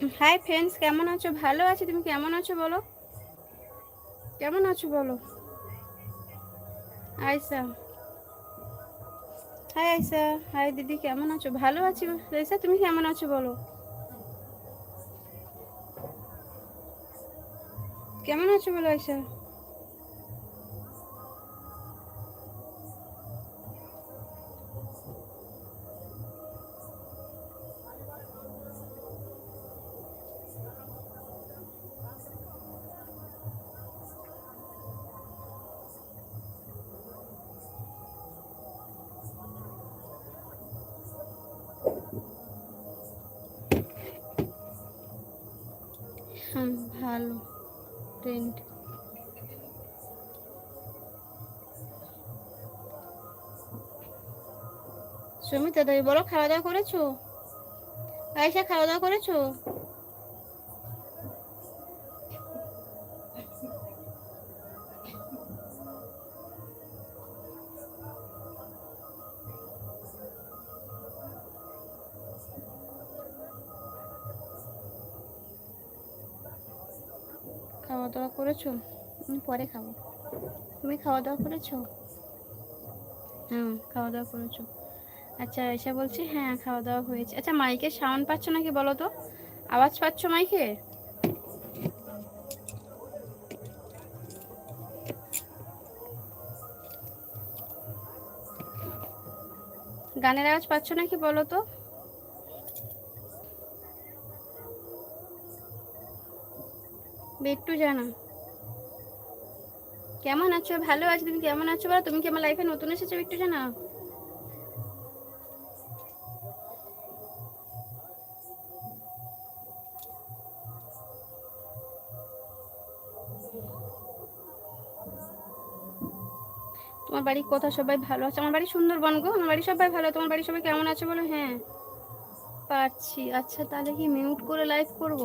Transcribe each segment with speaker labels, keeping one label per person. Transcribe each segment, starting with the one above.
Speaker 1: Hi friends কেমন আছো? ভালো আছি, তুমি কেমন আছো বলো? কেমন আছো বলো? আয়সা। হাই আয়সা। হাই দিদি, কেমন আছো? ভালো আছি। আয়সা, তুমি কেমন আছো বলো? কেমন আছো বলো আয়সা? ভালো ট্রেন্ড সুমিতা তুমি বলো খাওয়া দাওয়া করেছ? আয়সা খাওয়া দাওয়া করেছ? খাওয়া দাওয়া করেছ পরে খাব। তুমি খাওয়া দাওয়া করেছ? হ্যাঁ খাওয়া দাওয়া করেছ। আচ্ছা এসে বলছি হ্যাঁ খাওয়া দাওয়া হয়েছে। আচ্ছা মাইকের সাউন্ড পাচ্ছ নাকি বলো তো? আওয়াজ পাচ্ছ মাইকে? গানের আওয়াজ পাচ্ছ নাকি বলো তো? একটু জানা। কেমন আছো? ভালো আছো। তুমি কেমন আছো? বলো, তুমি কি আমার লাইফে নতুন এসেছ? একটু জানা তোমার বাড়ি কোথা সবাই ভালো আছে? আমার বাড়ি সুন্দরবন গো। আমার বাড়ি সবাই ভালো। তোমার বাড়ি সবাই কেমন আছে বলো? হ্যাঁ পারছি। আচ্ছা তাহলে কি মিউট করে লাইভ করব?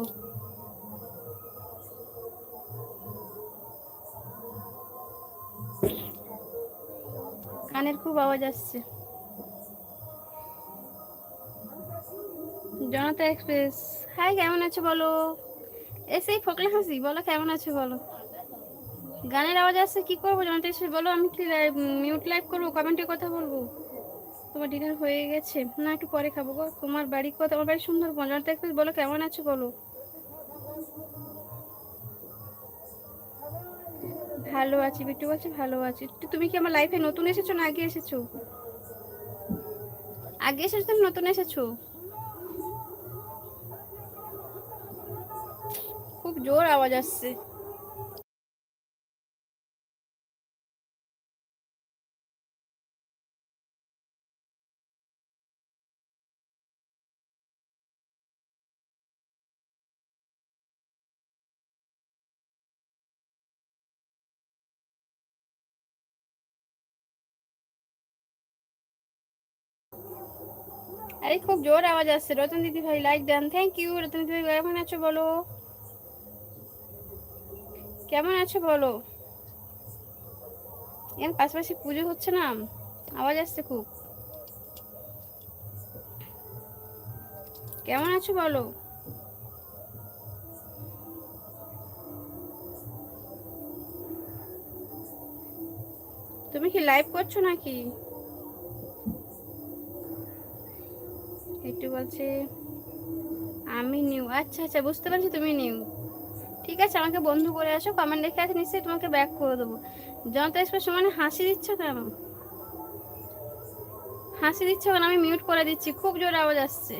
Speaker 1: কানের খুব আওয়াজ আসছে। জনতা এক্সপ্রেস। হাই, কেমন আছো বলো? এসেই ফোকলা হাসি, বলো কেমন আছো বলো? গানের আওয়াজ আসছে, কি করব? জনতা এক্সপ্রেস, বলো আমি কি মিউট লাইভ করব? কমেন্টে কথা বলব? তোমার ডিনার হয়ে গেছে। না, একটু পরে খাব গো। তোমার বাড়ি কথা আমার বাড়ি সুন্দরবন। জনতা এক্সপ্রেস, বলো কেমন আছো বলো? ভালো আছি বিটু বলছে ভালো আছি। তুমি কি আমার লাইফে নতুন এসেছ না আগে এসেছ? আগে এসেছ নতুন এসেছ? খুব জোর আওয়াজ আসছে। আরে খুব জোর আওয়াজ আসছে। রতন দিদি ভাই লাইক দেন। থ্যাংক ইউ রতন দিদি ভাই, কেমন আছো বলো? কেমন আছো বলো? এর পাশাপাশি পুজো হচ্ছে না? আওয়াজ আসছে খুব। কেমন আছো বলো? তুমি কি লাইভ করছ নাকি? একটু বলছে, আমি নিউ আচ্ছা আচ্ছা বুঝতে পারছি তুমি নিউ ঠিক আছে, আমাকে বন্ধু করে আসো কমেন্ট দেখে আছে নিশ্চয়ই তোমাকে ব্যাক করে দেবো। জনতা এক্সপ্রেস মানে হাসি দিচ্ছ কেন? হাসি দিচ্ছ কেন? আমি মিউট করে দিচ্ছি, খুব জোর আওয়াজ আসছে।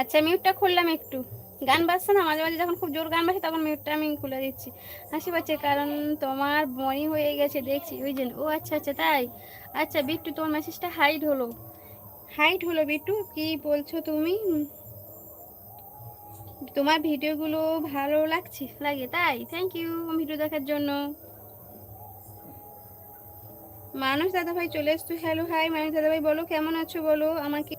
Speaker 1: আচ্ছা মিউটটা খুললাম একটু। গান বাজছে না? মাঝে মাঝে যখন খুব জোর গান বাজছে তখন মিউটটা আমি খুলে দিচ্ছি। হাসি পাচ্ছে, কারণ তোমার মনি হয়ে গেছে, দেখছি। ওই জন্য ও আচ্ছা আচ্ছা তাই? আচ্ছা বিট্টু, তোমার মেসেজটা হাইড হলো। হাইড হলো বিট্টু? কি বলছো তুমি? তোমার ভিডিওগুলো ভালো লাগছে? লাগে, তাই? থ্যাংক ইউ ভিডিও দেখার জন্য। মানুষ দাদা ভাই চলে এসছো। হ্যালো হাই মানুষ দাদা ভাই বলো, কেমন আছো? বলো, আমাকে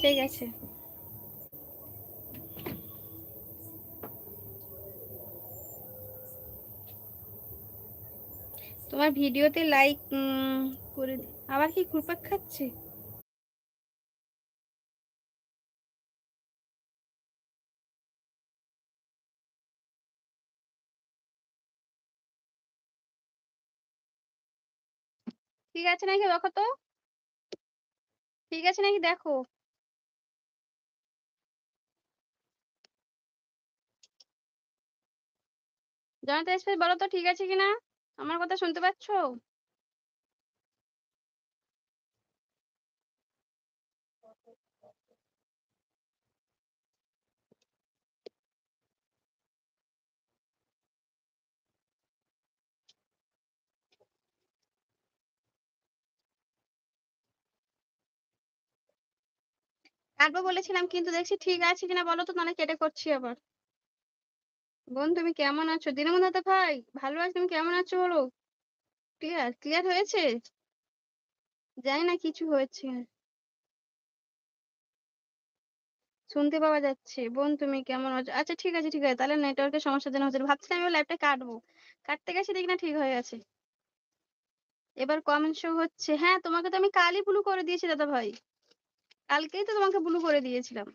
Speaker 1: ঠিক আছে। তোমার ভিডিওতে লাইক করে আবার কি ঘুরপাক খাচ্ছে? ঠিক আছে নাকি দেখো তো? ঠিক আছে নাকি দেখো? জনতা এক্সপ্রেস বলো তো, ঠিক আছে কিনা? আমার কথা শুনতে পাচ্ছ? কাটবো বলেছিলাম, কিন্তু দেখছি ঠিক আছে কিনা বলো তো নাহলে কেটে করছি আবার। বোন, তুমি কেমন আছো? দিনমন দাদা ভাই, ভালো আছো। তুমি কেমন আছো বলো? ক্লিয়ার ক্লিয়ার হয়েছে? জানি না কিছু হয়েছে। শুনতে পাওয়া যাচ্ছে। বোন, তুমি কেমন আছো? আচ্ছা ঠিক আছে ঠিক আছে। তাহলে নেটওয়ার্কের সমস্যার জন্য হচ্ছে, ভাবছিলাম আমি লাইভটা কাটবো। কাটতে গেছি, দেখি না ঠিক হয়ে গেছে। এবার কমেন্ট শো হচ্ছে। হ্যাঁ তোমাকে তো আমি কালই ব্লু করে দিয়েছি, দাদা ভাই। কালকেই তো তোমাকে ব্লু করে দিয়েছিলাম।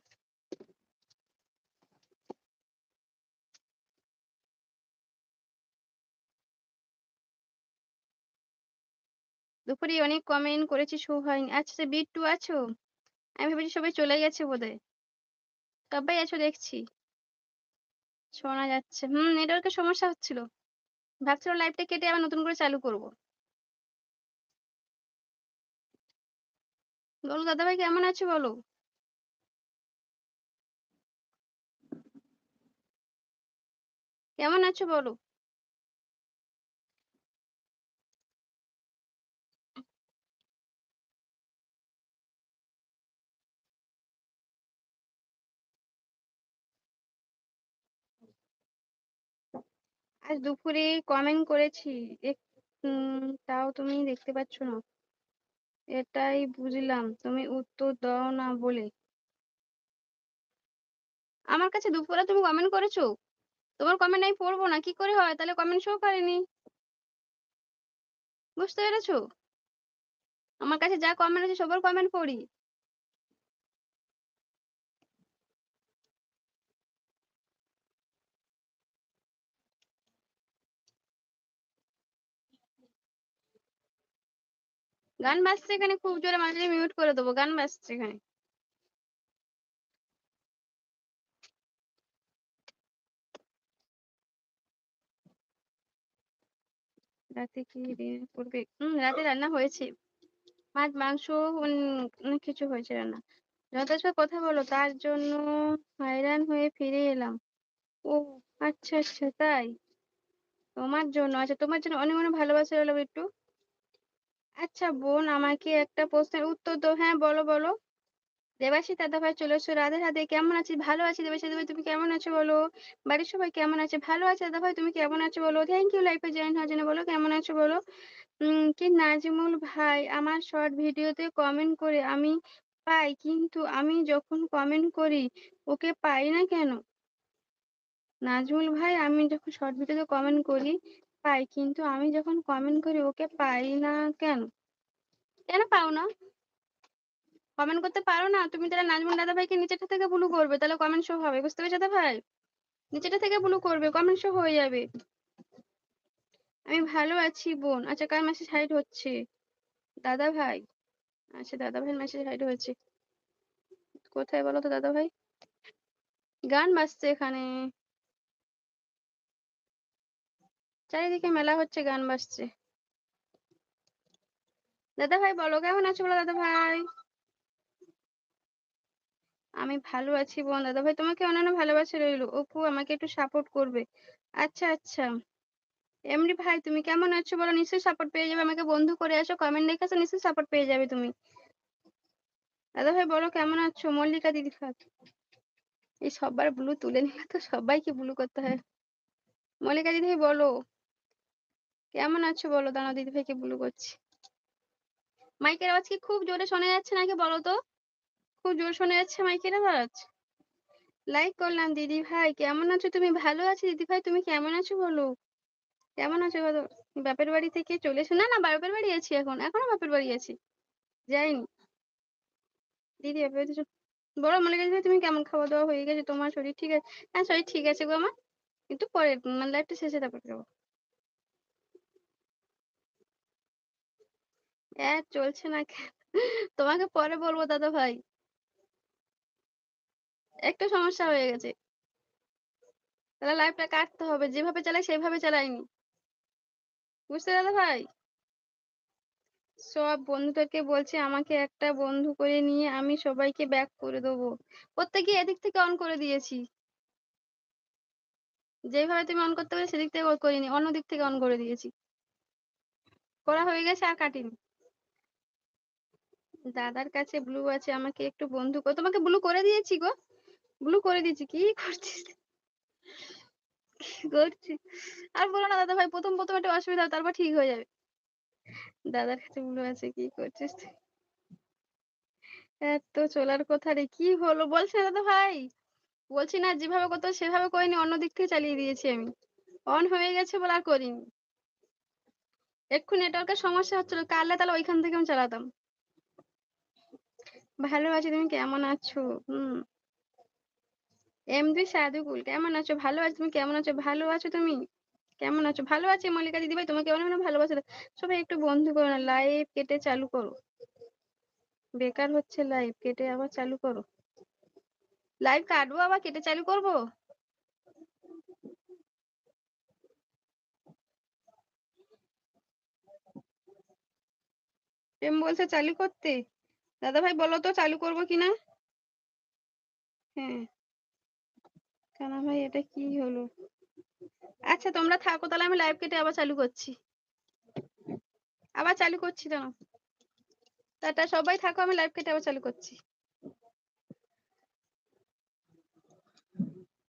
Speaker 1: দুপুরে অনেক কমেন্ট করেছি শো হয়নি আচ্ছা বিট টু আছো? আমি ভেবেছি সবাই চলে গেছে বোধহয়। সবাই আছো দেখছি। শোনা যাচ্ছে। হুম নেটওয়ার্কের সমস্যা হচ্ছিল। ভাবছিলাম লাইভটা কেটে আবার নতুন করে চালু করব। বলো দাদা ভাই কেমন আছো বলো? কেমন আছো বলো? আজ দুপুরে কমেন্ট করেছি। এক তাও তুমি দেখতে পাচ্ছ না। এটাই বুঝলাম। তুমি উত্তর দাও না বলে। আমার কাছে দুপুরে তুমি কমেন্ট করেছ? তোমার কমেন্ট আমি পড়ব না, কি করে হয়? তাহলে কমেন্ট শো করেনি। বুঝতে পেরেছ? আমার কাছে যা কমেন্ট আছে সবার কমেন্ট পড়ি। গান বাজছে এখানে, খুব জোরে মাঝে মিউট করে দেবো, গান বাজছে এখানে। রাতে কি করবে হম রাতে রান্না হয়েছে। মাছ মাংস অনেক কিছু হয়েছে রান্না। যথেষ্ট কথা বলো, তার জন্য হয়রান হয়ে ফিরে এলাম। ও আচ্ছা আচ্ছা তাই? তোমার জন্য আচ্ছা তোমার জন্য অনেক অনেক ভালোবাসা রইল একটু আচ্ছা বোন, আমাকে একটা প্রশ্নের উত্তর দাও। হ্যাঁ বলো বলো। দেবাশী দাদা ভাই চলে এসো রাধে রাধে। কেমন আছিস? ভালো আছি দেবাশী দাদা ভাই, তুমি কেমন আছো বলো? বাড়ির সবাই কেমন আছে? ভালো আছে দাদা ভাই, তুমি কেমন আছো বলো? থ্যাংক ইউ লাইফে জয়েন হওয়ার জন্য বলো, কেমন আছো বলো? কি নাজিমুল ভাই, আমার শর্ট ভিডিওতে কমেন্ট করে আমি পাই, কিন্তু আমি যখন কমেন্ট করি, ওকে পাই না কেন? নাজমুল ভাই, আমি যখন শর্ট ভিডিওতে কমেন্ট করি পাই, কিন্তু আমি যখন কমেন্ট করি, ওকে পাই না কেন? কেন পাও না? কমেন্ট করতে পারো না? তুমি তাহলে নাজমুল দাদা ভাইকে নিচেটা থেকে ব্লু করবে, তাহলে কমেন্ট শো হবে, বুঝতে পেরেছ দাদা ভাই? নিচেটা থেকে ব্লু করবে কমেন্ট শো হয়ে যাবে। আমি ভালো আছি, বোন। আচ্ছা কার মেসেজ হাইড হচ্ছে? দাদা ভাই আচ্ছা দাদা ভাইয়ের মেসেজ হাইড হয়েছে। কোথায় বলো তো দাদা ভাই গান বাজছে এখানে। চারিদিকে মেলা হচ্ছে, গান বাজছে। দাদা ভাই বলো, কেমন আছো বলো দাদা ভাই আমি ভালো আছি বোন। দাদা ভাই তোমাকে অন্যান্য ভালোবাসা রইল। অপু আমাকে একটু সাপোর্ট করবে। আচ্ছা আচ্ছা। এমনি ভাই, তুমি কেমন আছো বলো? নিশ্চয়ই সাপোর্ট পেয়ে যাবে। আমাকে বন্ধু করে আসো কমেন্ট দেখেছ নিশ্চয়ই সাপোর্ট পেয়ে যাবে তুমি। দাদা ভাই বলো কেমন আছো? মল্লিকা দিদি এই সবার ব্লু তুলে নিলে তো সবাইকে ব্লু করতে হয়। মল্লিকা দিদি বলো। কেমন আছো বলো? দাঁড়াও, দিদি ভাইকে ব্লু করছি। মাইকের আওয়াজ কি খুব জোরে শোনা যাচ্ছে নাকি বলো তো? খুব জোরে শোনা যাচ্ছে মাইকের আওয়াজ? লাইক করলাম দিদি ভাই, কেমন আছো? তুমি ভালো আছো? দিদি ভাই, তুমি কেমন আছো বলো? কেমন আছো বলো? বাপের বাড়ি থেকে চলে এসো। না না, বাপের বাড়ি আছি এখন। এখনও বাপের বাড়ি আছি। যাইনি। দিদি, বাপের বাড়ি মনে গেছে তুমি কেমন খাওয়া দাওয়া হয়ে গেছে? তোমার শরীর ঠিক আছে? হ্যাঁ শরীর ঠিক আছে গো আমার। কিন্তু পরে মানে লাইফটা শেষে তারপর যাব। হ্যাঁ চলছে না? তোমাকে পরে বলব দাদা ভাই। একটু সমস্যা হয়ে গেছে। তাহলে লাইফটা কাটতে হবে। যেভাবে চালাই, সেভাবে চালাইনি। বুঝতে দাদা ভাই? সব বন্ধুদেরকে বলছি, আমাকে একটা বন্ধু করে নিয়ে আমি সবাইকে ব্যাক করে দেবো। প্রত্যেকে এদিক থেকে অন করে দিয়েছি। যেভাবে তুমি অন করতে পারো, সেদিক থেকে করিনি। অন্য দিক থেকে অন করে দিয়েছি। করা হয়ে গেছে আর কাটিনি। দাদার কাছে ব্লু আছে, আমাকে একটু বন্ধু করে তোমাকে ব্লু করে দিয়েছি গো। ব্লু করে দিয়েছি, কি করছিস? কি করছিস আর বলো না দাদা ভাই, প্রথম প্রথম একটা অসুবিধা তারপর ঠিক হয়ে যাবে। দাদার কাছে ব্লু আছে, কি করছিস এত চলার কথা রে, কি হলো? বলছি দাদা ভাই। বলছি না, যেভাবে করতো সেভাবে করিনি, অন্য দিক থেকে চালিয়ে দিয়েছি আমি। অন হয়ে গেছে বলে আর করিনি। একটু নেটওয়ার্কের সমস্যা হচ্ছিল কাললে তাহলে ওইখান থেকে আমি চালাতাম। ভালো আছি, তুমি কেমন আছো? হুম। এমডি সাধুকুল কেমন আছো? ভালো আছো, তুমি কেমন আছো? ভালো আছো তুমি? কেমন আছো? ভালো আছি মল্লিকা দিদি ভাই, তোমাকে অনেক অনেক ভালোবাসা সবাই একটু বন্ধু করো না লাইভ কেটে চালু করো। বেকার হচ্ছে লাইভ কেটে আবার চালু করো। লাইভ কাটবো আবার, কেটে চালু করব? প্রেম বলছে চালু করতে? দাদা ভাই বলো তো চালু করব কিনা হ্যাঁ। কেন ভাই এটা কি হলো? আচ্ছা তোমরা থাকো, তাহলে আমি লাইভ কেটে আবার চালু করছি। আবার চালু করছি, দাঁড়াও। টাটা, সবাই থাকো, আমি লাইভ কেটে আবার চালু করছি।